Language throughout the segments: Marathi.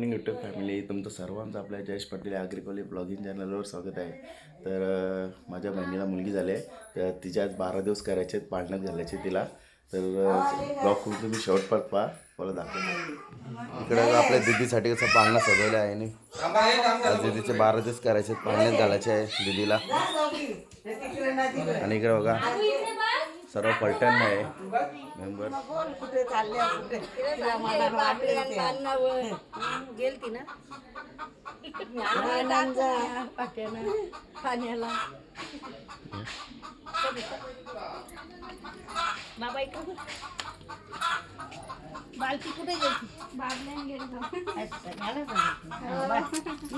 मॉर्निंग युट्यूब फॅमिली तुमचं सर्वांचं आपल्या जयेश पटेल ॲग्रिकोली ब्लॉगिंग चॅनलवर स्वागत आहे. तर माझ्या बहिणीला मुलगी झाली आहे. तर तिच्या आज बारा दिवस करायचे आहेत पाळण्यात घालायचे तिला. तर ब्लॉग खूप तुम्ही शेवटपर्यंत पहा. मला दाखव इकडे आपल्या दिदीसाठी कसं पाळणं सजवलं आहे आणि दिदीचे बारा दिवस करायचे आहेत पाळण्यात घालायचे आहे दिदीला. आणि इकडे बघा. सर्व पलटण आहे. मेंबर कुठे चालले गेलती ना पाट्यानं पाण्याला बाबा इकडं बालकी कुठे गेली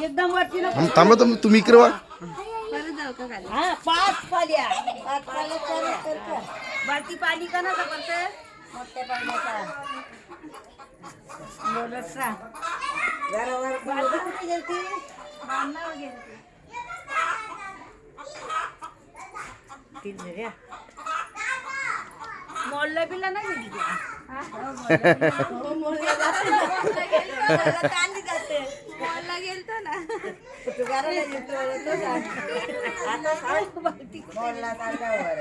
एकदम वरती थांब- तुम्ही तुम्ही इकडे वा. हा पाच पाल्या पाच पाल्या. चालू कर का. बालकी पाणी का ना करते मोठ्या पाण्याचा. बोलत राह. जरा वर बालकी कुठे गेलती? मोडलं बिला नाही गेली. का? कुठे गाराला नेतो, येतो का? आता सांग बोलला चालल्यावर.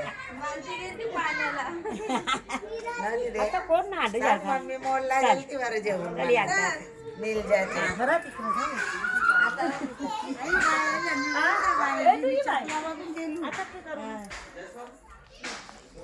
नाही रे. आता कोण ना हाड सांग मम्मी मोडला गेलती बरं जेवण नील जाते.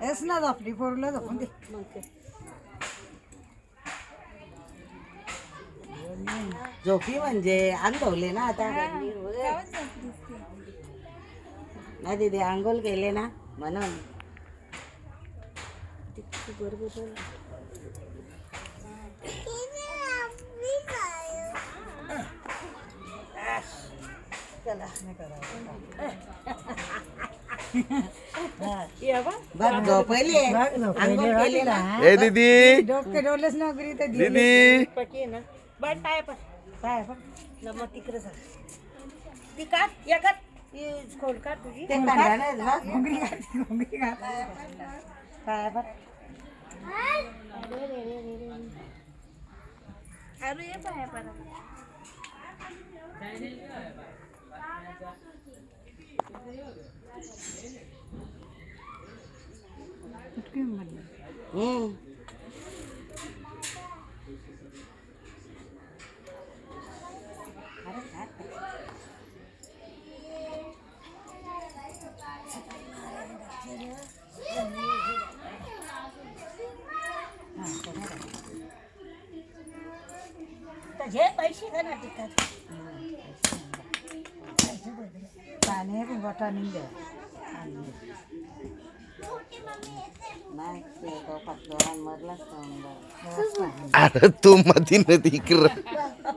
हेच ना झोपली पोरलं झोपून दे. झोपी म्हणजे अंगवले ना आता. ना दीदी आंघोळ केले ना म्हणून झोपले आंघोळ केले ना ए दीदी. डोके डोलेच नोकरी तर दीदी. पकी ना. बाट पाय पण बघ न मग तिकडे जा. ती काट या काट ती खोल काट तुझी. ते काढला नाही बघ घुंगरी घातली घुंगरी घातली काय बघ अरे ये पाया पण हम्म तर घे पैसे का ना तिकडे पाणी गोटा निघ नाही ते तो पटकन मरलाच तो अरे तू मधी नदी इकडं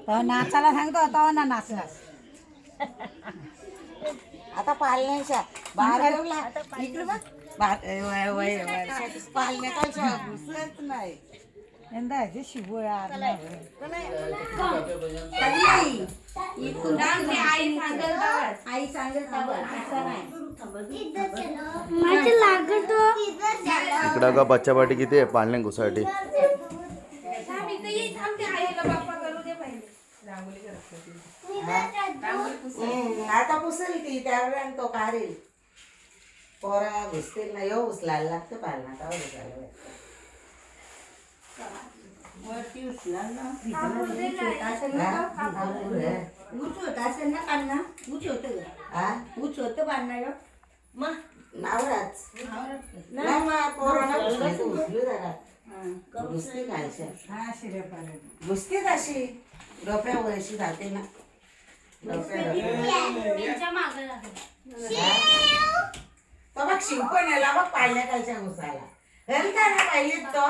तो नाचायला सांगतो तो ना नाचलास आता पाळण्याच्या बाहेर इकडे बघ बाहेर- वय- वय- वर्षात पाळण्याच्या घुसलंच नाही यंदा आहे शिवया आई सांगेल इकडं का बच्चा पाठी किती आहे घुसासाठी आता पुसेल ती त्यावेळेला तो काढेल पोरा घुसतील ना यो उचलायला लागतं पाळणा आता ना. मग. घुसती घुसतीच अशी. डोक्यावर अशी जाते ना. तो बघ शिंपण याला बघ पाहिल्या खालच्या घुसायला ना पाहिलीत तो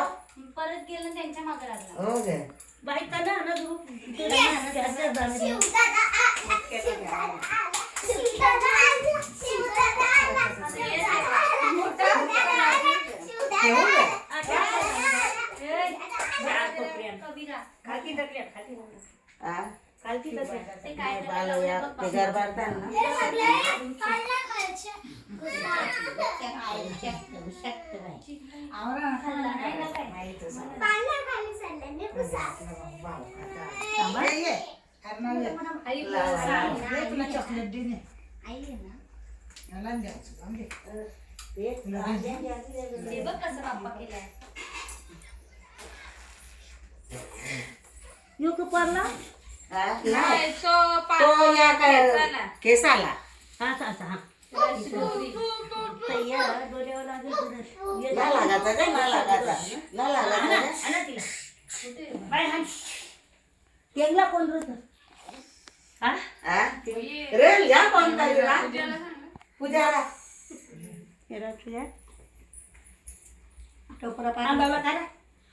परत गेलं त्यांच्या मागे लागला. हो बायका ना ना तू त्याचं झालं. कबीरा खालती ढकल्या, खालती ढकल्या. हा ते काय बाळ या ते गरबाडतात ना. ये, ये. अर्णव ये. आई ते बघ कसं बाप्पा केलाय. यो का पारला? नाही. तो या काय केसाला हा, असा, असा, हा. तर या डोळ्यावर लागेल तुझं. ये ना लागायचा काय ना लागायचा ना लागायचा आणा, काय? आणा तिला. बाय, हाण. टेंगला कोण रोज हा हा? रे या कोणता गेला पूजाला हेरा तुझ्या टोपरा पाहा बाबा करा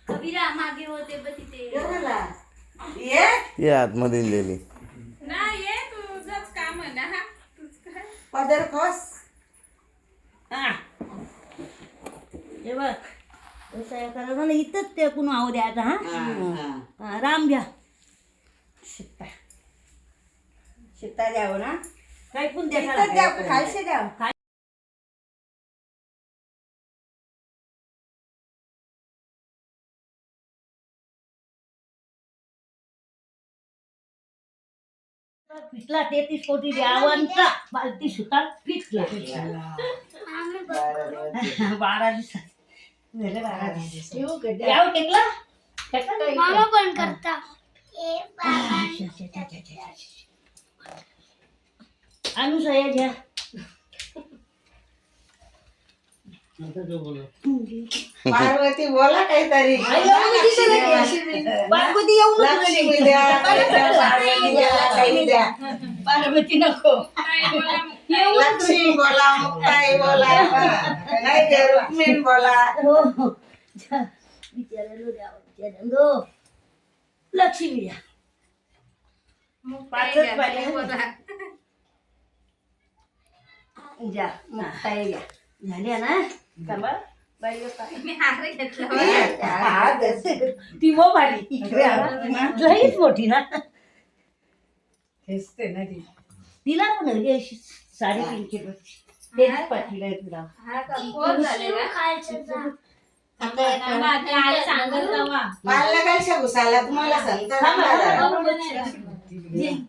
कबीरा मागे होते बघ तिथे गेला ये? ये आतमध्ये दिलेली पदर खोस. हा. बघ व्यवसाय करायचा ना इथंच ते कुण आहो द्यायचा हा? हा, हा. हा, राम घ्या. शिकता शिकता द्यावं ना? काही पण द्या द्या खालशे द्या. पिटला तेहतीस कोटी द्यावांचा बालती सुतार पिटला बारा दिवसात. झाले बारा दिवस यावं टेकला? टेकला मामा पण करता. आणू सया घ्या. पार्वती बोला काहीतरी. पार्वती येऊ नको. लक्ष्मी द्या. काही द्या, पार्वती द्या काही द्या. पार्वती नको. लक्ष्मी बोला मुक्ताई बोला नाही ते रुक्मिण बोला. हो हो. विचारायला द्यावं विचारायला हो. लक्ष्मी द्या पाचच पाहिजे. द्या मुक्ताई द्या झाल्या ना? थांबा बाई गप्पा. हा, तसं. ती मो भारी इकडे आणा. लईच मोठी ना. तिला पण हवी अशी साडी तेच पाठीला तुला. काय शकुसाला तुम्हाला सांगता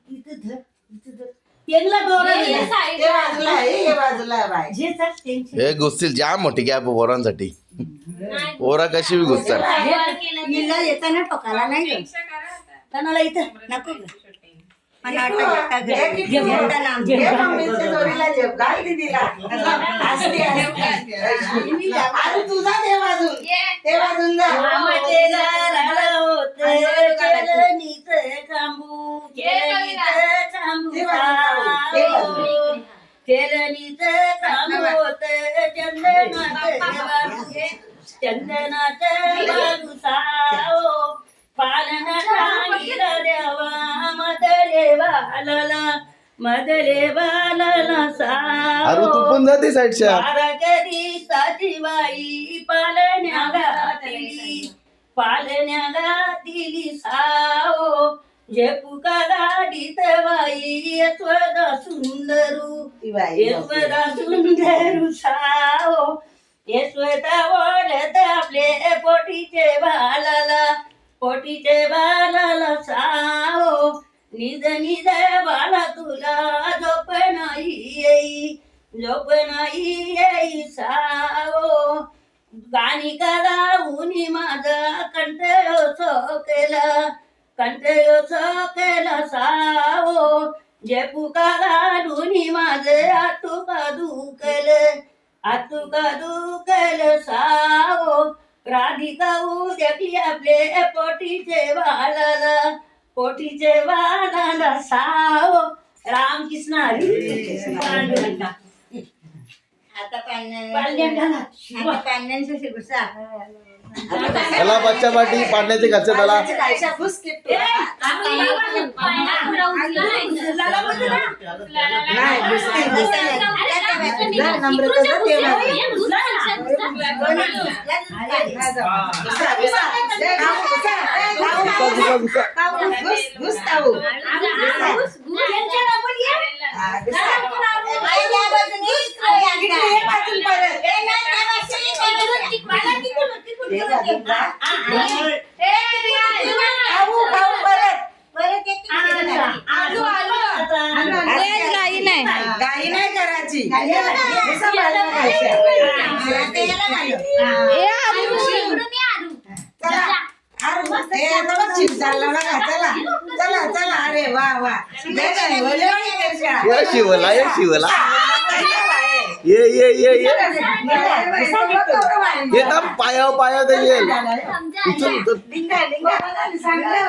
इथं धर, इथं धर. ते बाजूला आहे हे बाजूला आहे बाई. जे चाल त्यांची. हे घुसतील जाम मोठी गॅप पोरांसाठी. पोरा कशी बी घुसतात येताना टोकाला नाही इथं नको गं. मला वाटतं का घे गं. किती घे घे. म्हणताना आमच्या घे घरात मम्मीच्या जोडीला जेव घाल दीदीला हसते, हसते. अरे तुझा ते बाजून. ते बाजून जा. मदले बालाला अरे तू साओ पण जाते साईडच्या. बारा कधी साची बाई पालण्याला दिली पालण्याला दिली साओ जे पुका गाडीत बाई यशवदा सुंदरू. ती बाई यशवदा सुंदरू साओ यशवदा बोलत आपले पोटीचे बालाला. पोटीचे बालाला साओ निज निज बाला तुला झोप नाही येई झोप नाही येई साओ गाणी गाऊनी माझा कंठ केला कंठ केला साओ जे पुकारा डुनी माझे आतुका दुकल आतुका दुखल साओ राधिका उद्या आपले पोटीचे वाला पोटीचे बालाला साओ रामकृष्ण हरी पांडुरंगा. आता पांड्यांना. पाण्याचं शिरसा चला बच्चा पार्टी पाडण्याचे घरचे चला नाही. गाई नाही करायची. चला चालला बघा चला चला चला अरे वा वा शिवला शिवला. ये ये ये ये. ये थांब पायावर पायावर ते येईल उचल उचल डिंगा, डिंगा. चांगलं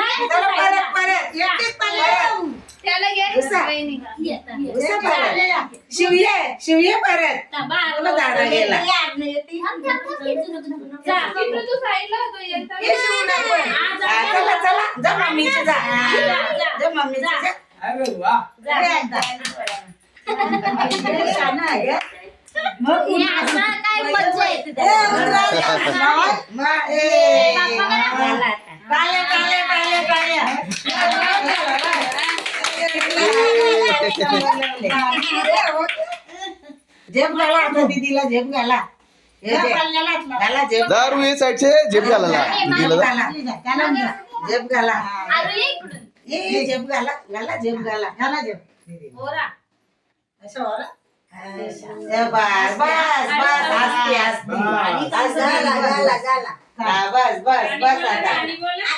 बाहेर. यो. अर्णव डिंगा. ए, झाला. मस्त. चला, परत परत एक एक परत. घुसा. घुसा परत. शिवये शिवये परत. तुला दादा गेला. ये शिवू नको. हा, चला चला जा. मम्मीची जा जा. मम्मीची जा जा आता. हे शाणं आहे गं. मग उन्हा- ए, उन्हाळ्यात. नाही, मा- ए. टाळ्या, टाळ्या, टाळ्या, टाळ्या. झेप घाला आता दीदीला झेप घाला. हे झेप. घाला झेप. दारू ये साईडचे झेप घालायला झेप दिलं घाला. झेप घाला. ये ये झेप घाला घाला झेप घाला. घाला झेप. बस बस बस. हसते हसते. बस. घाला घाला घाला. हा, बस बस बस आता.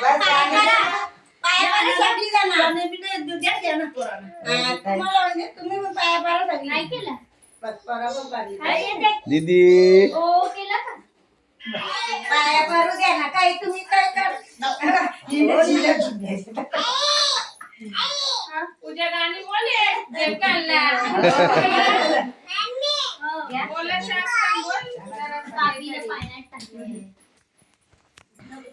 बस गाणी. हा, तुम्हाला म्हणजे तुम्ही पण पाया पाडा. नाही केलं बस, बरोबर पाडली. दीदी. केलं का? पाया पाडू द्या ना काही तुम्ही काय कर. उद्या गाणी बोले बोल. जरा बाबीला पाण्यात टाकलं.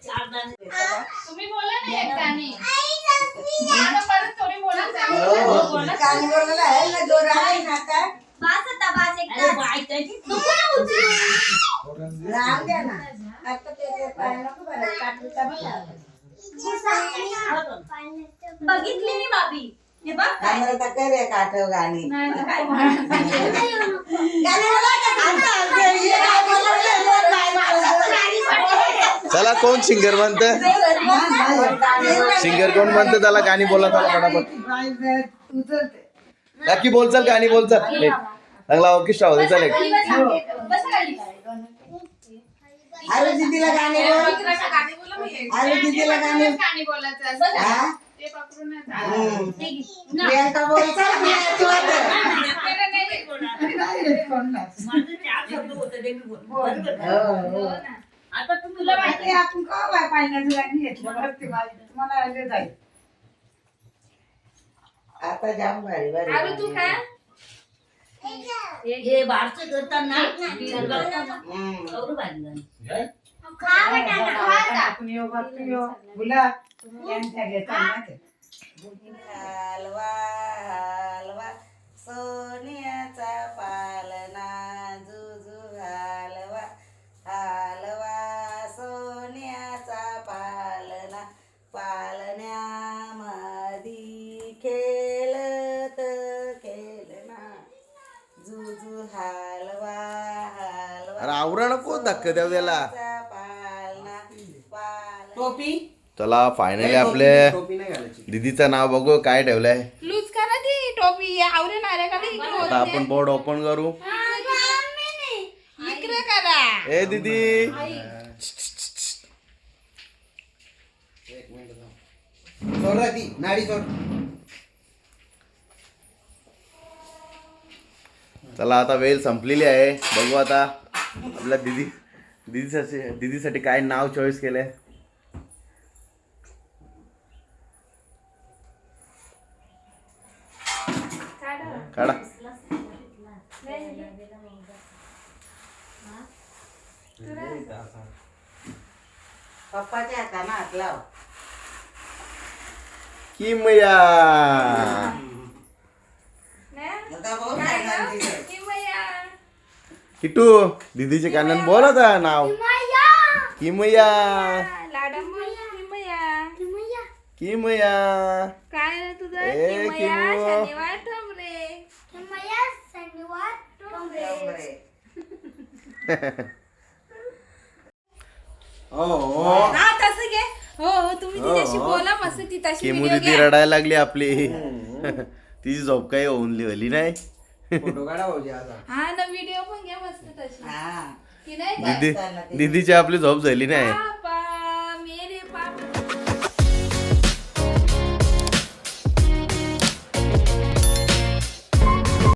तुम्ही बोला ना एक गाणी आता परत थोडी जा. हो, बोला. गाणी बोलायला आहे ना जोर आहे ना आता. बास आता बास एकदा. नको ना उचलू. राहून द्या ना. आता ते पाय नको बरं, काटूचा बघा. बघितली मी बाबी. हे बघ काय. तर कर एक आठव गाणी. काय? गाणी बोला का? हे काय बोलवलं, हे काय चला कोण सिंगर म्हणत सिंगर कोण म्हणतं त्याला गाणी बोला त्याला पटापट नक्की बोल चल गाणी बोल चल. एक. चांगला ऑर्केस्ट्रा होते चल एक. बस खाली अरे दीदीला गाणी. दीदीला गाणी. प्रियंका तू आता. आता तुला माहिती आहे, आपण का बाय पाण्याचं गाणी घेतलं ते तुम्हाला आले जाईल. आता जाम भारी भारी तू खा हे बारचं करताना आता. आपण योगा पियो गुलाब यांच्या घेताना ते. हलवा हलवा सोन्याचा धक्का द्याव त्याला पालना टोपी? चला फायनली आपले दीदीचं नाव बघू काय ठेवलंय? लूज करा ती टोपी आवरे नाऱ्या का आता आपण बोर्ड ओपन करू. इकडे करा. ए दीदी. नाडी सोड. चला आता वेळ संपलेली आहे. बघू आता. आपल्या दीदी दीदीसाठी दीदीसाठी काय नाव चॉईस केलंय? काढा. पप्पाच्या हातानं हात लाव. किमया. किटू दीदीचे कानान बोल आता नाव. किमया किमया. काय रे तुझं? ए किमो. शनिवार ठमरे डोंगरे. हो हो. हा तसं घे. हो हो तुम्ही तिच्याशी बोला मस्त ती तशी किमू व्हिडिओ दीदी घ्या. रडायला लागली आपली. तिची झोप काही होऊन लिहिली नाही. फोटो काढा भाऊजी आता. हा ना व्हिडिओ पण घ्या मस्त तशी. हा. की नाही? दीदी दीदीची आपली झोप झाली नाही.